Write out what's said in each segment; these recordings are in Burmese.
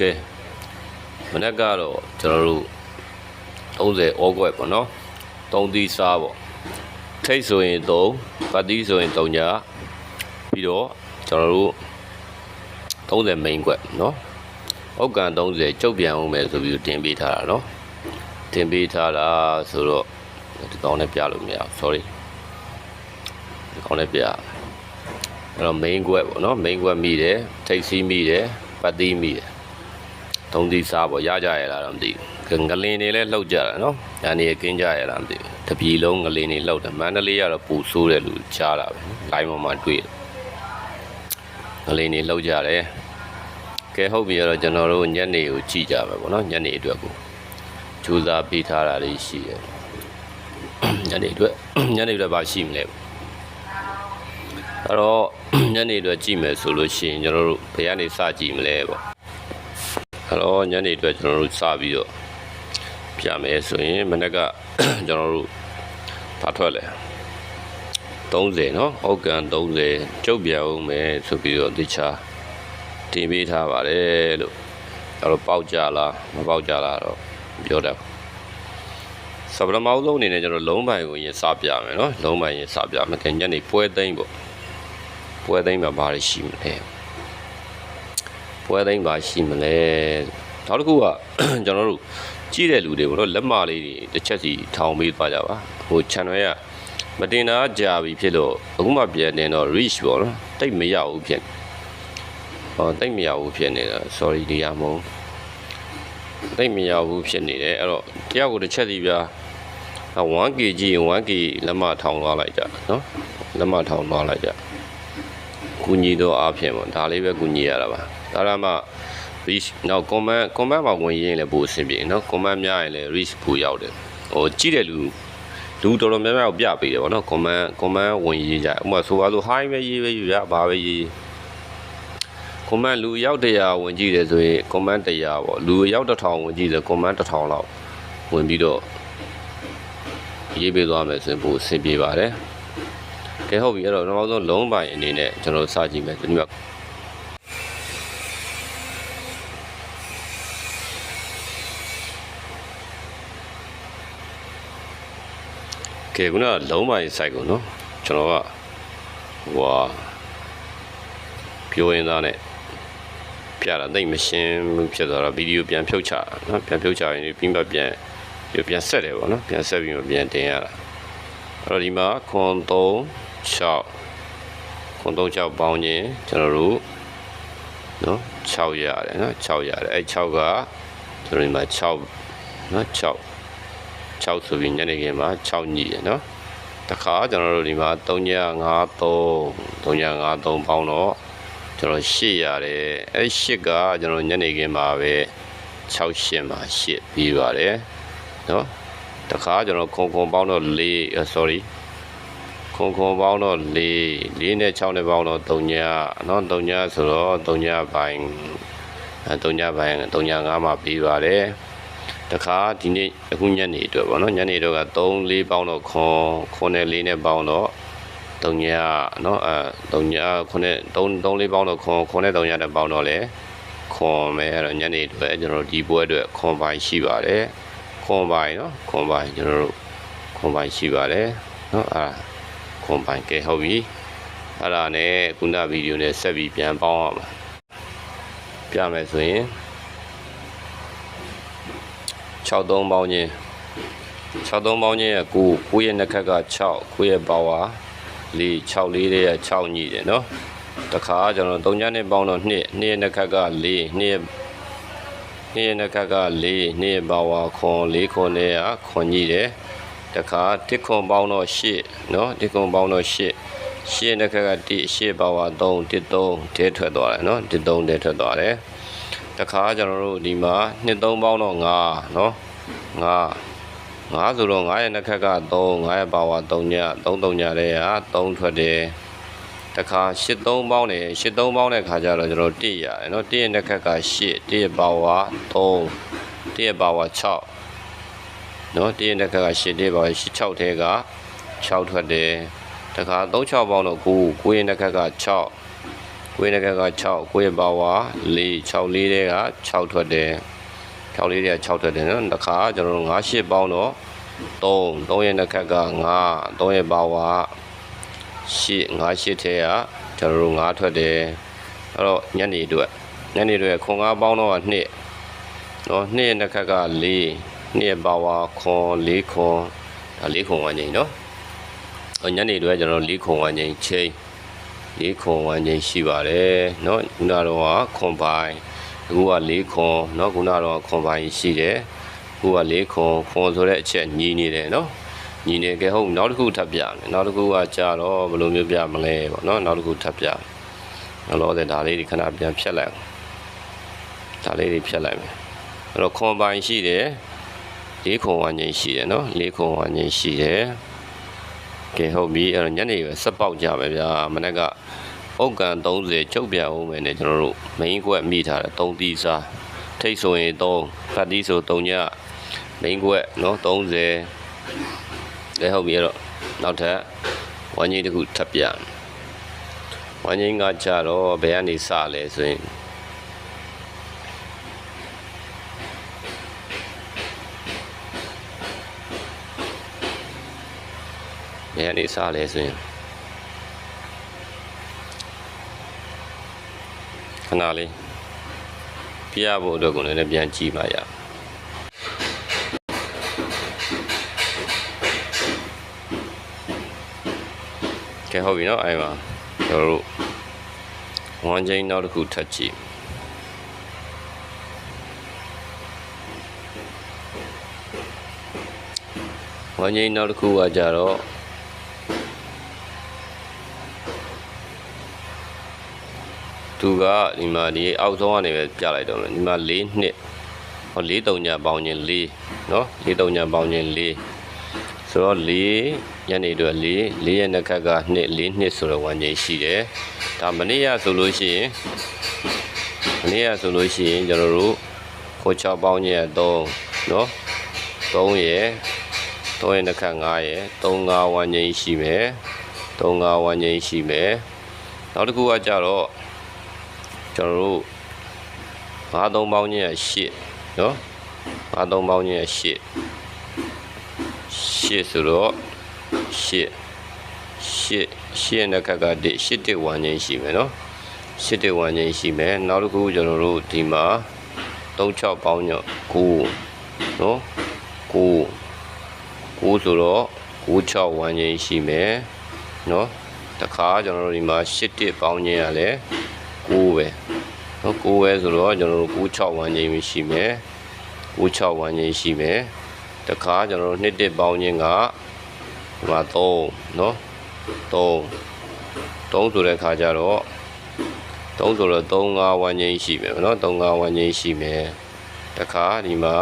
ကဲမနေ့ကတော့ကျွန်တော်တို့30ဩကွက်ပေါ့နော်3သီးစားပေါ့ထိတ်ဆိုရင်3ပတ်သီးဆိုရင်3ညပြီးတော့ကျွန်တော်တို့30 main ကွက်နော်ဩကန်30ကျုပ်ပြန်အောင်မယ်ဆိုပြီးတင်ပေးထားတာနော်တင်ပေးထားတာဆိုတော့ဒီကောင်းနဲ့ပြလို့မရဘူး sorry ဒီကောင်းနဲ့ပြအဲ့တော့ main ကွက်ပေါ့နော် main ကွက်မိတယ်ထိတ်စီးမိတယ်ပတ်သီးမိတယ် သုံးသီးစားပေါ့ရကြရလားတော့မသိဘူးငလင်တွေလည်းလှုပ်ကြတာနော်ညာနေကင်းကြရလားမသိဘူးတပြည်လုံးငလင်တွေလှုပ်တယ်မန္တလေးကတော့ပူဆိုးတယ်လို့ကြားတာပဲလိုင်းပေါ်မှာတွေ့တယ်ငလင်တွေလှုပ်ကြတယ်ကဲဟုတ်ပြီတော့ကျွန်တော်တို့ညနေကိုကြည့်ကြမယ်ပေါ့နော်ညနေအတွက်ကိုကြိုးစားပေးထားတာလေးရှိတယ်ညနေအတွက်ညနေအတွက်ပါရှိမလဲအဲ့တော့ညနေအတွက်ကြည့်မယ်ဆိုလို့ရှိရင်ကျွန်တော်တို့ဘယ်ကနေစကြည့်မလဲပေါ့ အဲ့တော့ညနေအတွက်ကျွန်တော်တို့စပြီးတော့ပြမယ်ဆိုရင်မနေ့က ကျွန်တော်တို့ဘာထွက်လဲ30เนาะဩကန်30ကျုပ်ပြအောင်မယ်ဆိုပြီးတော့တခြားတင်ပေးထားပါတယ်လို့အဲ့တော့ပေါက်ကြလားမပေါက်ကြလားတော့မပြောတတ်ဘူးစပရမောင်းလုံးအနေနဲ့ကျွန်တော်လုံးပိုင်ကိုရင်စပြမယ်เนาะလုံးပိုင်ရင်စပြမယ်ခင်ညနေပွဲသိမ်းပေါ့ပွဲသိမ်းမှာဘာတွေရှိမလဲ ပွဲသိမ်းပါရှိမလဲနောက်တစ်ခုကကျွန်တော်တို့ကြည့်တဲ့လူတွေဘောနော်လက်မလေးတွေတစ်ချက်စီထောင်ပေးသွားကြပါဟို channel ကမတင်တာကြာပြီဖြစ်လို့အခုမှပြန်တင်တော့ reach ပေါ့နော်တိတ်မရဘူးဖြစ်ဟောတိတ်မရဘူးဖြစ်နေတာ sorry ဒီရမုံတိတ်မရဘူးဖြစ်နေတယ်အဲ့တော့တယောက်ကိုတစ်ချက်စီပြ 1kg ရင် 1kg လက်မထောင်သွားလိုက်ကြနော်လက်မထောင်သွားလိုက်ကြကူညီတော့အားဖြင့်ပေါ့ဒါလေးပဲကူညီရတာပါ ဒါရမှ reach နောက် comment comment မှာဝင်ရင်လည်းပိုအဆင်ပြေနော် comment များရင်လည်း reach ပိုရောက်တယ်ဟိုကြည့်တဲ့လူလူတော်တော်များများကိုပြပေးတယ်ဗောနော် comment comment ဝင်ရေးကြဥပမာဆိုပါဆို hi ပဲရေးပဲရေးရဘာပဲရေး comment လူရောက်100ဝင်ကြည့်တယ်ဆိုရင် comment 100ပေါ့လူရောက်1000ဝင်ကြည့်တယ် comment 1000လောက်ဝင်ပြီးတော့ရေးပေးသွားမယ်ဆိုရင်ပိုအဆင်ပြေပါတယ်ကဲဟုတ်ပြီအဲ့တော့နောက်ဆုံးလုံးပိုင်အနေနဲ့ကျွန်တော်စကြည့်မယ်ဒီမှာကဲ ခုနကလုံးမိုင် site ကိုနော်ကျွန်တော်ကဟိုဟာပြောရင်းသားနဲ့ပြတာတိတ်မရှင်းဘူးဖြစ်သွားတော့ဗီဒီယိုပြန်ဖြုတ်ချတာနော်ပြန်ဖြုတ်ချရင်ပြီးမှပြန်ပြန်ပြန်ဆက်တယ်ပေါ့နော်ပြန်ဆက်ပြီးမှပြန်တင်ရတာအဲ့တော့ဒီမှာခွန်3 6ခွန်3 6ပေါင်းခြင်းကျွန်တော်တို့နော်6ရတယ်နော်6ရတယ်အဲ့6ကကျွန်တော်ဒီမှာ6နော်6 6ဆိုပြီးညနေခင်းမှာ6ညည်ရနော်တခါကျွန်တော်တို့ဒီမှာ3ည53 3ည53ပေါင်းတော့ကျွန်တော်8ရတယ်အဲ8ကကျွန်တော်ညနေခင်းမှာပဲ6ရှင်းမှာ8ပြီးပါတယ်နော်တခါကျွန်တော်ခုံခုံပေါင်းတော့4 sorry ခုံခုံပေါင်းတော့4 4နဲ့6နဲ့ပေါင်းတော့3ညနော်3ညဆိုတော့3ညပိုင်းအဲ3ညပိုင်း3ည5မှာပြီးပါတယ် တခါဒီနေ့အခုညနေအတွက်ပေါ့နော်ညနေတော့က3 4ပေါင်းတော့ခွန်ခွန်နဲ့4နဲ့ပေါင်းတော့3ညနော်အဲ3ညခွန်နဲ့3 3 4ပေါင်းတော့ခွန်ခွန်နဲ့3ညနဲ့ပေါင်းတော့လေခွန်ပဲအဲ့တော့ညနေအတွက်ကျွန်တော်ဒီပွဲအတွက်ခွန်ပိုင်းရှိပါတယ်ခွန်ပိုင်းနော်ခွန်ပိုင်းကျွန်တော်တို့ခွန်ပိုင်းရှိပါတယ်နော်အာခွန်ပိုင်းကဲဟုတ်ပြီအဲ့ဒါနဲ့ခုနဗီဒီယိုနဲ့ဆက်ပြီးပြန်ပေါင်းရမှာပြမယ်ဆိုရင် 63ပေါင်းချင်း63ပေါင်းချင်းက9 9ရဲ့နှစ်ခက်က6 9ရဲ့ပါဝါ4 6 4ရဲ့6ညိတယ်နော်တခါကျွန်တော်3ညနဲ့ပေါင်းတော့2 2ရဲ့နှစ်ခက်က4 2ရဲ့2ရဲ့နှစ်ခက်က4 2ရဲ့ပါဝါခွန်4ခွန်နဲ့ကခွန်ညိတယ်တခါ1ခွန်ပေါင်းတော့8နော်1ခွန်ပေါင်းတော့8 8ရဲ့နှစ်ခက်က1 8ပါဝါ3 1 3တဲထွက်သွားတယ်နော်1 3တဲထွက်သွားတယ်တခါကျွန်တော်တို့ဒီမှာနှစ်သုံးပေါင်းတော့9เนาะ9 9ဆိုတော့9ရဲ့နှစ်ခက်က3 9ရဲ့ပါဝါ3ည3 3ညတဲ့ဟာ3ထွက်တယ်တခါ8 3ပေါင်းတယ်8 3ပေါင်းတဲ့ခါကျတော့ကျွန်တော်1ရတယ်เนาะ1ရဲ့နှစ်ခက်က8 1ရဲ့ပါဝါ3 1ရဲ့ပါဝါ6เนาะ1ရဲ့နှစ်ခက်က8 1ရဲ့ပါဝါ6 6ထဲက6ထွက်တယ်တခါ3 6ပေါင်းတော့9 9ရဲ့နှစ်ခက်က6 9 ကိုယ့်ရဲ့ကက6ကိုယ့်ရဲ့ပါဝါ4 6လေးတဲ့က6ထွက်တယ် 6လေးတဲ့က6ထွက်တယ်နော်တစ်ခါကျွန်တော်တို့9 8ပေါင်းတော့3 3ရဲ့နှစ်ခက်က9 3ရဲ့ပါဝါ8 9 8ထဲကကျွန်တော်တို့9ထွက်တယ်အဲ့တော့ညနေအတွက်ညနေအတွက်ခွန်9ပေါင်းတော့2နော်2ရဲ့နှစ်ခက်က4 2ရဲ့ပါဝါခွန်4ခွန်ဒါ4ခွန်ဝန်းကျင်နော်အဲ့ညနေအတွက်ကျွန်တော်4ခွန်ဝန်းကျင်ချိန်၄ခွန်ဝန်းကျင်ရှိပါတယ်เนาะခုနတော့ခွန်ပိုင်း အခုက၄ခွန်เนาะခုနတော့ခွန်ပိုင်းရှိတယ်အခုက၄ခွန်ခွန်ဆိုတဲ့အချက်ညီနေတယ်เนาะညီနေကြဟုတ်နောက်တစ်ခုထပ်ပြမယ်နောက်တစ်ခုကကြာတော့ဘယ်လိုမျိုးပြမလဲပေါ့เนาะနောက်တစ်ခုထပ်ပြမယ်လောလောဆယ်ဒါလေးတွေခဏပြန်ဖြတ်လိုက်အောင်ဒါလေးတွေဖြတ်လိုက်မယ်အဲ့တော့ခွန်ပိုင်းရှိတယ်၄ခွန်ဝန်းကျင်ရှိတယ်เนาะ၄ခွန်ဝန်းကျင်ရှိတယ်ကဲဟုတ်ပြီအဲ့တော့ညနေပဲစက်ပေါက်ကြပဲဗျာမနေ့က အုတ်ကန်30ချုပ်ပြန်အောင်မယ်နဲ့ကျွန်တော်တို့ main ကွက်မိထားတယ်3သီးစားထိတ်ဆိုရင်3ဖတ်သီးဆို3ည main ကွက်เนาะ30လဲဟုတ်ပြီအဲ့တော့နောက်ထပ်ဝမ်းကြီးတစ်ခုထပ်ပြန်ဝမ်းကြီးကကြတော့ဘယ်ကနေစလဲဆိုရင်ဘယ်ကနေစလဲဆိုရင် ခဏလေးပြရဖို့အတွက်ကိုလည်းပြန်ကြည့်ပါရကဲဟုတ်ပြီနော်အဲ့မှာကျွန်တော်တို့ဝမ်းချင်းနောက်တစ်ခုထပ်ကြည့်ဝမ်းချင်းနောက်တစ်ခုကကြတော့ သူကဒီမှာဒီအောက်ဆုံးကနေပဲပြလိုက်တော့မယ်ဒီမှာ၄နှစ်ဟော၄တုံညာပေါင်းခြင်း၄နော်၄တုံညာပေါင်းခြင်း၄ဆိုတော့၄ညနေတော့၄၄ရဲ့နှစ်ခက်က2 4နှစ်ဆိုတော့ဝန်းကျင်ရှိတယ်ဒါမနေ့ကဆိုလို့ရှိရင်မနေ့ကဆိုလို့ရှိရင်ကျွန်တော်တို့ခိုး6ပေါင်းခြင်း3နော်3ရဲ့3ရဲ့နှစ်ခက်5ရဲ့3 5ဝန်းကျင်ရှိမယ်3 5ဝန်းကျင်ရှိမယ်နောက်တစ်ခုကကြတော့ ကျွန်တော်တို့ငါးသုံးပေါင်းချင်းရ8နော်ငါးသုံးပေါင်းချင်းရ8 8ဆိုတော့8 8 8နဲ့ခက်က1 8တစ်ဝန်းချင်းရှိမယ်နော်8တစ်ဝန်းချင်းရှိမယ်နောက်တစ်ခုကျွန်တော်တို့ဒီမှာ36ပေါင်းည9နော်9 9ဆိုတော့96ဝန်းချင်းရှိမယ်နော်တခါကျွန်တော်တို့ဒီမှာ8တစ်ပေါင်းချင်းရလဲ 9ပဲနော်9ပဲဆိုတော့ကျွန်တော်တို့96ဝန်းချင်းရှိမယ်96ဝန်းချင်းရှိမယ်တခါကျွန်တော်တို့နှစ်တစ်ပေါင်းချင်းကဒီမှာ3နော်3 3ဆိုတဲ့ခါကျတော့3ဆိုတော့3 5ဝန်းချင်းရှိမယ်နော်3 5ဝန်းချင်းရှိမယ်တခါဒီမှာ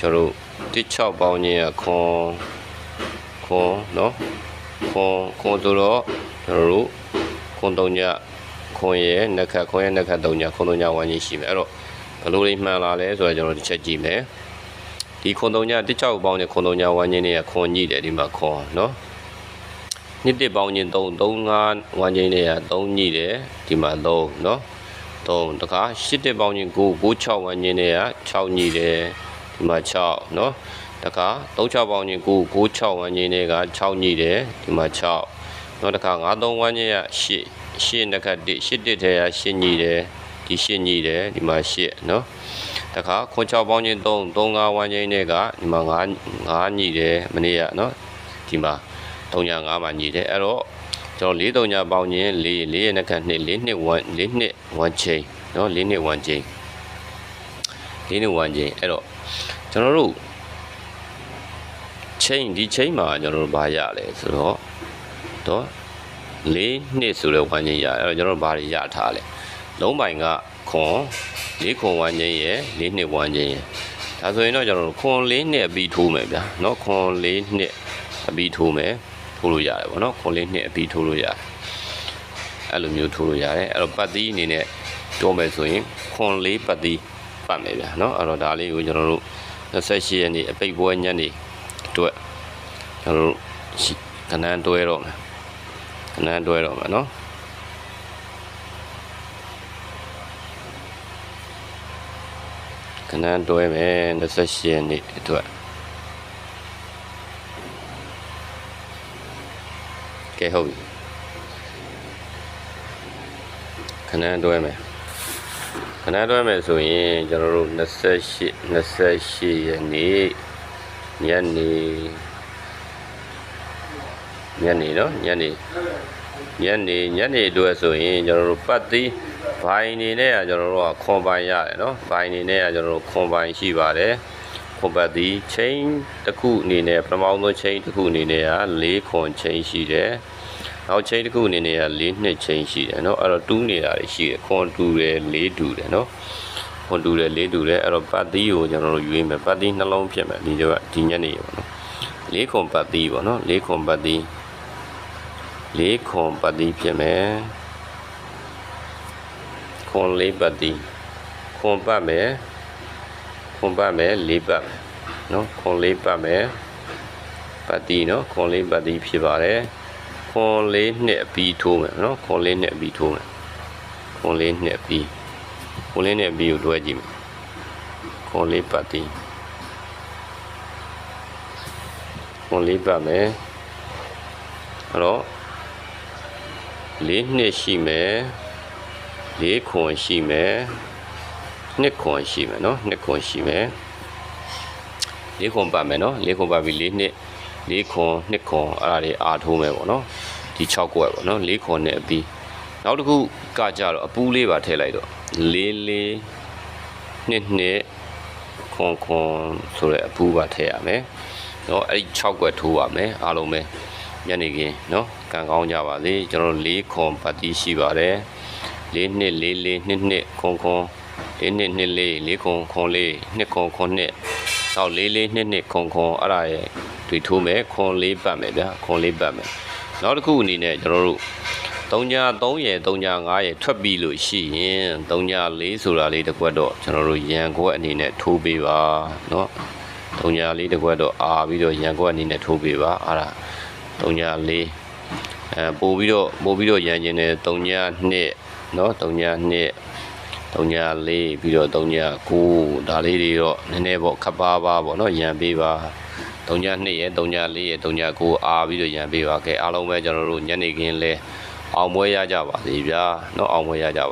ကျွန်တော်တို့16ပေါင်းချင်းကခွန်ခွန်နော်ခွန်ခွန်ဆိုတော့ကျွန်တော်တို့ခွန်3ည ခွန်ရဲ့နှစ်ခတ်ခွန်ရဲ့နှစ်ခတ်3ညခွန်3ညဝန်းချင်းရှိမယ်အဲ့တော့ဘယ်လိုလေးမှန်လာလဲဆိုတော့ကျွန်တော်တစ်ချက်ကြည့်မယ်ဒီခွန်3ည16ပေါင်းနဲ့ခွန်3ညဝန်းချင်းတွေကခွန်ညိတယ်ဒီမှာခွန်နော်နှစ်တစ်ပေါင်းချင်း3 3 5ဝန်းချင်းတွေက3ညိတယ်ဒီမှာ3နော်3တခါ8တစ်ပေါင်းချင်း9 9 6ဝန်းချင်းတွေက6ညိတယ်ဒီမှာ6နော်တခါ36ပေါင်းချင်း9 9 6ဝန်းချင်းတွေက6ညိတယ်ဒီမှာ6နောက်တခါ9 3ဝန်းချင်းက8 8နှစ်ခတ်1 8တစ်ထဲက8ညိတယ်ဒီ8ညိတယ်ဒီမှာ8နော်တခါခွန်6ပေါင်းချင်း3 3 5ဝန်းချင်းတွေကဒီမှာ9 9ညိတယ်မနေ့ကနော်ဒီမှာ3ည5မှာညိတယ်အဲ့တော့ကျွန်တော်4 3ညပေါင်းချင်း4 4ရဲ့နှစ်ခတ်2 4နှစ်1 4နှစ်1ချိန်နော်4နှစ်1ချိန်4နှစ်1ချိန်အဲ့တော့ကျွန်တော်တို့ချိန်ဒီချိန်မှာကျွန်တော်တို့ဘာရလဲဆိုတော့တော့ ၄နှစ်ဆိုတဲ့ဝမ်းချင်းရအဲ့တော့ကျွန်တော်တို့ဘာတွေရထားလဲလုံးပိုင်ကခွန်၄ခွန်ဝမ်းချင်းရယ်၄နှစ်ဝမ်းချင်းရယ်ဒါဆိုရင်တော့ကျွန်တော်တို့ခွန်၄နှစ်အပြီးထိုးမယ်ဗျာเนาะခွန်၄နှစ်အပြီးထိုးမယ်ထိုးလို့ရတယ်ဗောနော်ခွန်၄နှစ်အပြီးထိုးလို့ရတယ်အဲ့လိုမျိုးထိုးလို့ရတယ်အဲ့တော့ပတ်သီးအနေနဲ့ပြောမယ်ဆိုရင်ခွန်၄ပတ်သီးပတ်မယ်ဗျာเนาะအဲ့တော့ဒါလေးကိုကျွန်တော်တို့28ရက်နေ့အပိတ်ပွဲညနေအတွက်ကျွန်တော်တို့ခဏန်းတွဲတော့မယ် အနမ်းတွဲတော့မယ်နော်ကနန်းတွဲမယ်28နှစ်အတွက်ကဲဟုတ်ပြီခဏတွဲမယ်ခဏတွဲမယ်ဆိုရင်ကျွန်တော်တို့28 28ရက်နေ့ညနေ ညနေနော်ညနေညနေညနေအတွက်ဆိုရင်ကျွန်တော်တို့ပတ်သီးဘိုင်နေနဲ့ကကျွန်တော်တို့ကခွန်ပိုင်ရတယ်နော်ဘိုင်နေနဲ့ကကျွန်တော်တို့ခွန်ပိုင်ရှိပါတယ်ခွန်ပတ်သီးချိန်တစ်ခုအနေနဲ့ပထမဆုံးချိန်တစ်ခုအနေနဲ့က၄ခွန်ချိန်ရှိတယ်နောက်ချိန်တစ်ခုအနေနဲ့က၄နှစ်ချိန်ရှိတယ်နော်အဲ့တော့တူးနေတာရှိတယ်ခွန်တူတယ်၄တူတယ်နော်ခွန်တူတယ်၄တူတယ်အဲ့တော့ပတ်သီးကိုကျွန်တော်တို့ရွေးမယ်ပတ်သီးနှလုံးဖြစ်မယ်ဒီကဒီညနေပေါ့နော်၄ခွန်ပတ်သီးပေါ့နော်၄ခွန်ပတ်သီး ၄ခွန်ပတ်သီးဖြစ်မယ်ခွန်၄ပတ်သီးခွန်ပတ်မယ်ခွန်ပတ်မယ်၄ပတ်မယ်နော်ခွန်၄ပတ်မယ်ပတ်သီးနော်ခွန်၄ပတ်သီးဖြစ်ပါတယ်ခွန်၄နှစ်အပြီးထိုးမယ်နော်ခွန်၄နှစ်အပြီးထိုးမယ်ခွန်၄နှစ်အပြီးခွန်၄နှစ်အပြီးကိုတွဲကြည့်မယ်ခွန်၄ပတ်သီးခွန်၄ပတ်မယ်အဲ့တော့ ၄နှစ်ရှိမယ်၄ခွန်ရှိမယ်နှစ်ခွန်ရှိမယ်နော်နှစ်ခွန်ရှိမယ်၄ခွန်ပတ်မယ်နော်၄ခွန်ပတ်ပြီး၄နှစ်၄ခွန်နှစ်ခွန်အဲ့ဒါတွေအာထိုးမယ်ပေါ့နော်ဒီ6ကွက်ပေါ့နော်၄ခွန်နဲ့အပြီးနောက်တစ်ခုကကြတော့အပူးလေးပါထည့်လိုက်တော့၄၄နှစ်နှစ်ခွန်ခွန်ဆိုတဲ့အပူးပါထည့်ရမယ်နော်အဲ့ဒီ6ကွက်ထိုးပါမယ်အားလုံးပဲ ညနေခင်းနော်ကံကောင်းကြပါစေကျွန်တော်တို့၄ခွန်ပတ်တိရှိပါတယ်၄နှစ်၄၄နှစ်နှစ်ခွန်ခွန်၄နှစ်နှစ်လေး၄ခွန်ခွန်လေးနှစ်ခွန်ခွန်နှစ်နောက်၄၄နှစ်နှစ်ခွန်ခွန်အဲ့ဒါရဲ့တွေ့ထိုးမယ်ခွန်လေးပတ်မယ်ဗျာခွန်လေးပတ်မယ်နောက်တစ်ခုအနေနဲ့ကျွန်တော်တို့3ည3ရယ်3ည5ရယ်ထွက်ပြီးလို့ရှိရင်3ည4ဆိုတာလေးတစ်ခွက်တော့ကျွန်တော်တို့ရန်ခွက်အနေနဲ့ထိုးပေးပါเนาะ3ညလေးတစ်ခွက်တော့အာပြီးတော့ရန်ခွက်အနေနဲ့ထိုးပေးပါအဲ့ဒါ 3ည4အဲပို့ပြီးတော့ပို့ပြီးတော့ရန်ကျင်တယ်3ည2เนาะ3ည2 3ည4ပြီးတော့3ည9ဒါလေးတွေတော့နည်းနည်းပေါ့ခပ်ပါပါပေါ့เนาะရန်ပေးပါ3ည2ရယ်3ည4ရယ်3ည9အာပြီးတော့ရန်ပေးပါကဲအားလုံးပဲကျွန်တော်တို့ညနေခင်းလဲအောင်ပွဲရကြပါစေဗျာเนาะအောင်ပွဲရကြပါ